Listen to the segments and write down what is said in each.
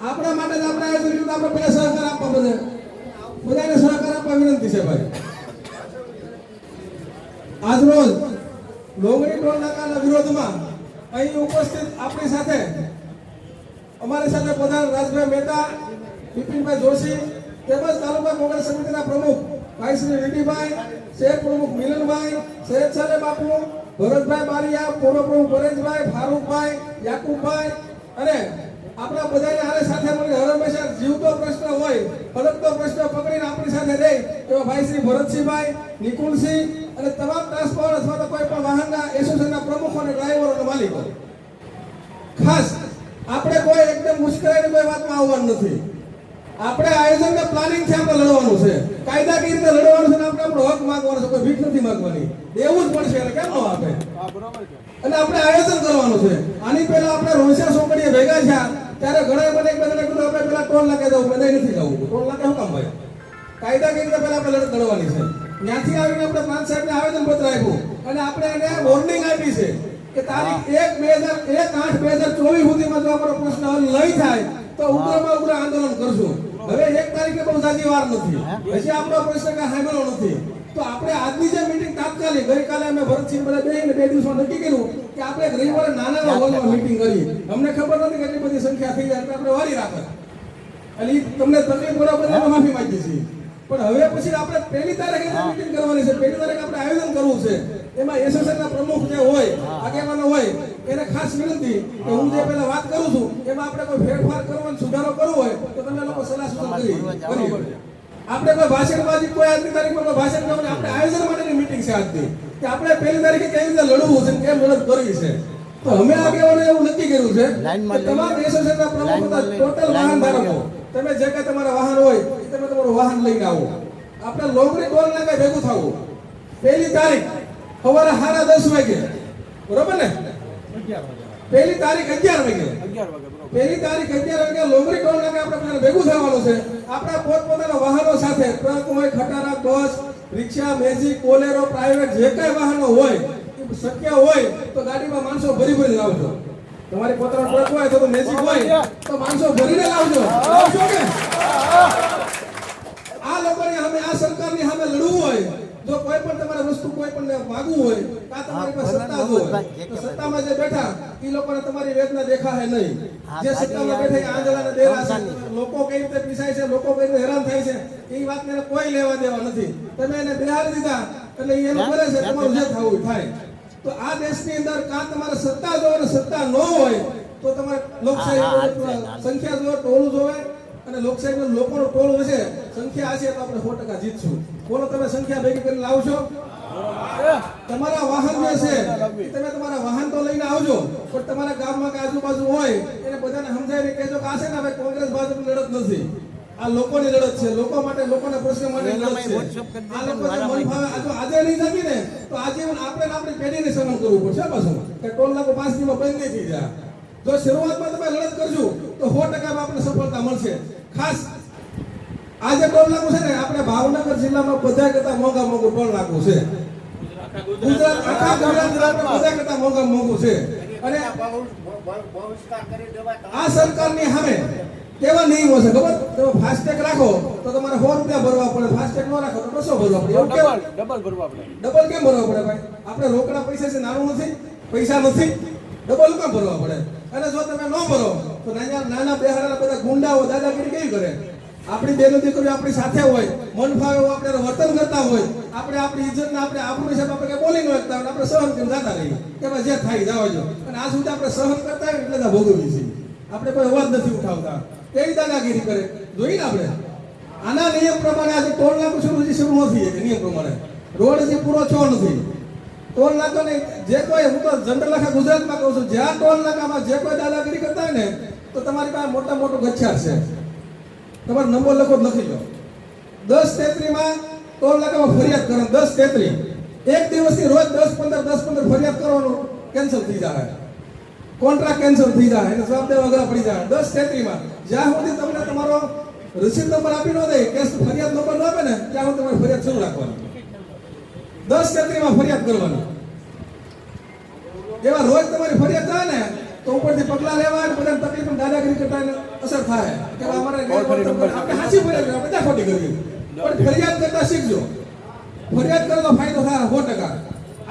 આપણે માટે આપણે આપણે પહેલા સહકાર આપવા બધે બધાને સહકાર આપવા વિનંતી છે ભાઈ. આજ રોજ ટોલ નાકાના વિરોધમાં અહીં ઉપસ્થિત આપણી સાથે અમારી સાથે પ્રધાન રાજભાઈ મહેતા બિપિનભાઈ જોશી તેમજ તાલુકા કોંગ્રેસ સમિતિના પ્રમુખ ભાઈ શ્રી રેડ્ડીભાઈ, શહેર પ્રમુખ મિલનભાઈ, શહેર સાલે બાપુ, ભરતભાઈ બારિયા, પૂર્વ પ્રમુખ પરેશભાઈ, ફારૂકભાઈ, યાકુબભાઈ અને આપણા બધાને હારે સાથે મળીને હર હંમેશા જીવતો પ્રશ્ન હોય ફલકતો પ્રશ્ન પકડીને આપણી સાથે રહે એવા ભાઈ શ્રી ભરતસિંહભાઈ, નિકુલસિંહ અને તમામ ટ્રાન્સપોર્ટ અથવા તો કોઈ પણ વાહનના એસોસિએશનના પ્રમુખો અને ડ્રાઈવરો અને માલિકો. ખાસ આપણે કોઈ એકદમ મુશ્કેલીની કોઈ વાતમાં આવવાનું નથી. આપણે આયોજન ને પ્લાનિંગ છે, આપણે લડવાનું છે. કાયદાકીય રીતે લડવાનું છે આપણે આપણો હક માંગવાનો છે, કોઈ ભીખ નથી માંગવાની. દેવું જ પડશે, એટલે કેમ ન આપે? અને આપણે આયોજન કરવાનું છે. આની પહેલા આપણે રોહિસા સોકડીએ ભેગા થયા, ત્યારે ઘણા મને એક બધાને કીધું, આપણે પેલા ટોલ નાકે જવું બધા નથી જવું. ટોલ નાકે શું કામ ભાઈ? કાયદાકીય રીતે પહેલા આપણે લડત લડવાની છે. ત્યાંથી આવીને આપણે પ્રાંત સાહેબને આવેદન પત્ર આપ્યું. અને આપણે એને વોર્નિંગ આપી છે. કે તારીખ એક બે હજાર એક આઠ બે હજાર ચોવીસ સુધીમાં જો આપણો પ્રશ્ન હલ નહીં થાય તો ઉગ્રમાં ઉગ્ર આંદોલન કરશું હવે એક તારીખે બહુ સાચી વાર નથી. પછી આપણો પ્રશ્ન કઈ સાંભળ્યો નથી. તો આપણે આજની જે મીટિંગ તાત્કાલિક ગઈકાલે અમે ભરતસિંહ બધા બેસીને બે દિવસમાં નક્કી કર્યું કે આપણે રવિવારે નાના હોલમાં મીટિંગ કરી. અમને ખબર નથી કે એટલી બધી સંખ્યા થઈ જાય આપણે વારી રાખત એટલે તમને તકલીફ બરાબર માફી માંગીએ છીએ. પણ હવે પછી આપણે પહેલી તારીખે મીટિંગ કરવાની છે પહેલી તારીખે આપણે આયોજન કરવું છે. એમાં એસોસિએશનના પ્રમુખ જે હોય આગેવાનો હોય એને ખાસ વિનંતી કે હું જે પહેલા વાત કરું છું એમાં આપણે કોઈ ફેરફાર કરવો સુધારો કરવો હોય તો તમે લોકો સલાહ સૂચન કરી આપણે કોઈ ભાષણબાજી કોઈ આજની તારીખમાં કોઈ ભાષણ કરવું આપણે આયોજન માટેની મીટિંગ છે આજની કે આપણે પહેલી તારીખે કેવી રીતે લડવું છે કેમ લડત કરવી છે? તો અમે આગેવાનો એવું નક્કી કર્યું છે કે તમામ એસોસિએશનના પ્રમુખ ટોટલ વાહન ધારકો તમે જે કાંઈ તમારા વાહન હોય તમે તમારું વાહન લઈને આવો. આપણે લોંગરી ટોલ કઈ ભેગું થવું. પહેલી તારીખ સવારે સાડા દસ વાગે. બરોબર ને? પહેલી તારીખ અગિયાર વાગે. પહેલી તારીખ અગિયાર વાગે લોમરી ટોલ નાકે આપણે ભેગું થવાનું છે. આપણા પોતપોતાના વાહનો સાથે, ટ્રક હોય, ખટારા, બસ, રિક્ષા, મેજિક, બોલેરો, પ્રાઇવેટ, જે કઈ વાહનો હોય શક્ય હોય તો ગાડીમાં માણસો ભરી ભરી લાવજો. તમારી પોતાનો ટ્રક હોય, તો મેજિક હોય, તો માણસો ભરીને લાવજો. લાવજો કે? આ લોકોની સામે, આ સરકારની સામે લડવું હોય. જો કોઈ પણ તમારે વસ્તુ કોઈ પણ માગવું હોય કા તમારી પાસે સત્તા હોય તો સત્તામાં જે બેઠા એ લોકોને તમારી વેદના દેખાય નહીં. જે સત્તામાં બેઠા આંદોલન દેવા છે. લોકો કઈ રીતે પીસાય છે લોકો કઈ રીતે હેરાન થાય છે એ વાતને ને કોઈ લેવા દેવા નથી. તમે એને બિહાર દીધા એટલે એનું કરે છે તમારું જે થવું થાય. તો આ દેશની અંદર કાં તમારે સત્તા જોવે સત્તા ન હોય તો તમારે લોકશાહી સંખ્યા જોવે ટોળું જોવે અને લોકશાહીમાં લોકોનો ટોળો હશે. સંખ્યા હશે તો આપણે સો ટકા જીતશું. બોલો તમે સંખ્યા ભેગી કરીને લાવશો? તમારા વાહન જે છે તમે તમારા વાહન તો લઈને આવજો પણ તમારા ગામમાં કે આજુબાજુ હોય એને બધાને સમજાવીને કહેજો કે આ છે ને હવે કોંગ્રેસ ભાજપની લડત નથી. આ લોકોની લડત છે. લોકો માટે લોકોના પ્રશ્ન માટે લડત છે. આ લોકોને મન ભાવે જો આજે નહીં જાગી ને તો આજે આપણે આપણે આપણી પેઢીને સહન કરવું પડશે પાછું. કે ટોલ નાકો પાંચ દિવસ બંધ નહીં થઈ જાય. જો શરૂઆતમાં તમે લડત કરજો તો સો ટકામાં આપણે સફળતા મળશે. ખાસ આજે ટોલ નાકું છે ને આપણે ભાવનગર જિલ્લામાં બધા કરતા મોંઘા મોંઘું ટોલ લાગુ છે. ગુજરાત આખા ગુજરાતમાં બધા કરતા મોંઘા મોંઘું છે. અને આ સરકારની સામે કેવા નિયમો છે ખબર? તમે ફાસ્ટેગ રાખો તો તમારે સો રૂપિયા ભરવા પડે. ફાસ્ટેગ ન રાખો તો બસો ભરવા પડે. એવું ડબલ ભરવા પડે. ડબલ કેમ ભરવા પડે ભાઈ? આપણે રોકડા પૈસા છે નાનું નથી પૈસા નથી ડબલ કેમ ભરવા પડે? અને જો તમે ન ભરો, તો નાના બેહાડા બધા ગુંડાઓ દાદાગીરી કેવી કરે? આપણી બેનો દીકરીઓ આપણી સાથે હોય મન ફાવે આપણે વર્તન કરતા હોય, આપણે આપણી ઇજ્જત આપણે આપણું હિસાબ આપણે બોલી ન શકતા હોય, આપણે સહન કરી જતા રહીએ કે જે થાય જવા જો અને આ સુધી આપણે સહન કરતા હોય એટલે ભોગવીએ છીએ. આપણે કોઈ અવાજ નથી ઉઠાવતા. કેવી દાદાગીરી કરે? જોઈને આપણે? આના નિયમ પ્રમાણે આજે ટોલ નાકું શરૂ શરૂ નથી નિયમ પ્રમાણે. રોડ હજી પૂરો થયો નથી. ટોલ નાકા ને જે કોઈ, હું તો જનરલ આખા ગુજરાતમાં કહું છું, જ્યાં ટોલ નાકામાં જે કોઈ દાદાગીરી કરતા હોય ને, તો તમારી પાસે મોટા મોટું ગચ્છાર છે. તમારો નંબર લખો લખી લો. દસ તેત્રીમાં ટોલ નાકામાં ફરિયાદ કરો. દસ તેત્રી. એક દિવસથી રોજ દસ પંદર દસ પંદર ફરિયાદ કરવાનું કેન્સલ થઈ જાય. કોન્ટ્રાક્ટ કેન્સલ થઈ જાય. એટલે જવાબ દેવા અઘરા પડી જાય. દસ તેત્રીમાં, જ્યાં સુધી તમને તમારો રસીદ નંબર આપી ન દે કેસ ફરિયાદ નંબર ન આપે ને, ત્યાં સુધી તમારે ફરિયાદ શરૂ રાખવાની. દસ તેત્રીમાં ફરિયાદ કરવાની. એવા રોજ તમારી ફરિયાદ થાય ને તો ઉપરથી પગલા લેવા અને બધાને તકલીફ દાદાગીરી કરતા અસર થાય. કે અમારે આપણે સાચી ફરિયાદ આપણે ખોટી કરવી. પણ ફરિયાદ કરતા શીખજો. ફરિયાદ કરો તો ફાયદો થાય સો ટકા.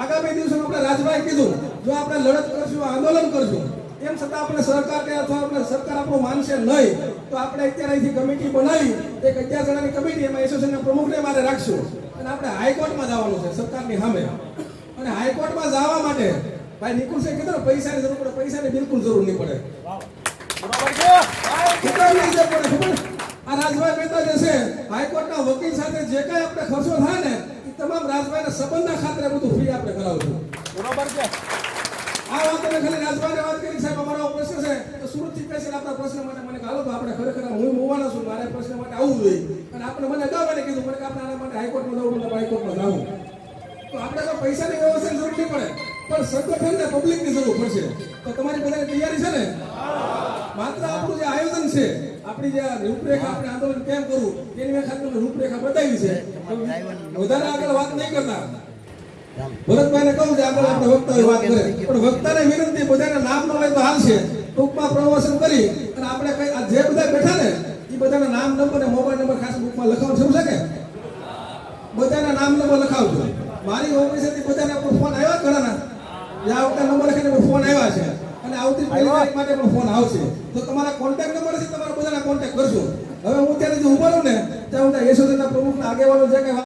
આગામી દિવસે આપણે રાજભાઈ કીધું જો આપણે લડત કરશું આંદોલન કરશું એમ છતાં આપણે સરકાર કે અથવા આપણે સરકાર આપણું માનશે નહીં તો આપણે અત્યારે અહીંથી કમિટી બનાવી એક અગિયાર જણાની કમિટી એમાં એસોસિએશનના પ્રમુખને મારે રાખશું. અને આપણે હાઈકોર્ટમાં જવાનું છે સરકારની સામે. અને હાઈકોર્ટમાં જવા માટે ભાઈ નિકુલ સાહેબ કીધું ને, પૈસાની જરૂર પડે, પૈસાની બિલકુલ જરૂર નહીં પડે? આ રાજભાઈ મહેતા જે છે, હાઈકોર્ટના વકીલ સાથે જે કાંઈ આપણે ખર્ચો થાય ને, એ તમામ રાજભાઈના સંબંધના ખાતરે બધું ફ્રી આપણે કરાવશું. આ વાત તમે ખાલી રાજભાઈને વાત કરી સાહેબ, અમારો પ્રશ્ન છે. તો સુરતથી સ્પેશિયલ આપણા પ્રશ્ન માટે મને ગાલો તો આપણે ખરેખર હું મોવાનો છું, મારે પ્રશ્ન માટે આવવું જોઈએ. અને આપણે મને અગાઉ મને કીધું, મને આપણે આના માટે હાઈકોર્ટમાં જવું મતલબ હાઈકોર્ટમાં જવું તો આપણે તો પૈસાની વ્યવસ્થાની જરૂર નહીં પડે, પણ સંગઠન ને પબ્લિકની જરૂર પડશે. તો તમારી બધાની તૈયારી છે ને? માત્ર આપણું જે આયોજન છે, આપણી જે રૂપરેખા આપણે આંદોલન કેમ કરવું એની મેં ખાલી રૂપરેખા બતાવી છે. વધારે આગળ વાત નહીં કરતા. ભરતભાઈને કહું છે આગળ આપણે વક્તા વાત કરે. પણ વક્તાને વિનંતી, બધાને નામ ન લઈ તો હાલશે ટૂંકમાં પ્રવચન કરી અને આપણે કઈ જે બધા બેઠા ને બધાના નામ નંબર અને મોબાઈલ નંબર ખાસ બુકમાં લખાવ છે કે બધાના નામ નંબર લખાવજો. મારી ઓફિસેથી બધાને આપણો ફોન આવ્યા ઘણાના. જે આ વખતે નંબર લખીને ફોન આવ્યા છે. અને આવતી પહેલી તારીખ માટે પણ ફોન આવશે. તો તમારા કોન્ટેક્ટ નંબર છે, તમારા બધાના કોન્ટેક્ટ કરજો. હવે હું ત્યારે જે ઊભા રહું ને, ત્યાં હું ત્યાં યશોદના પ્રમુખના આગેવાનો જે કઈ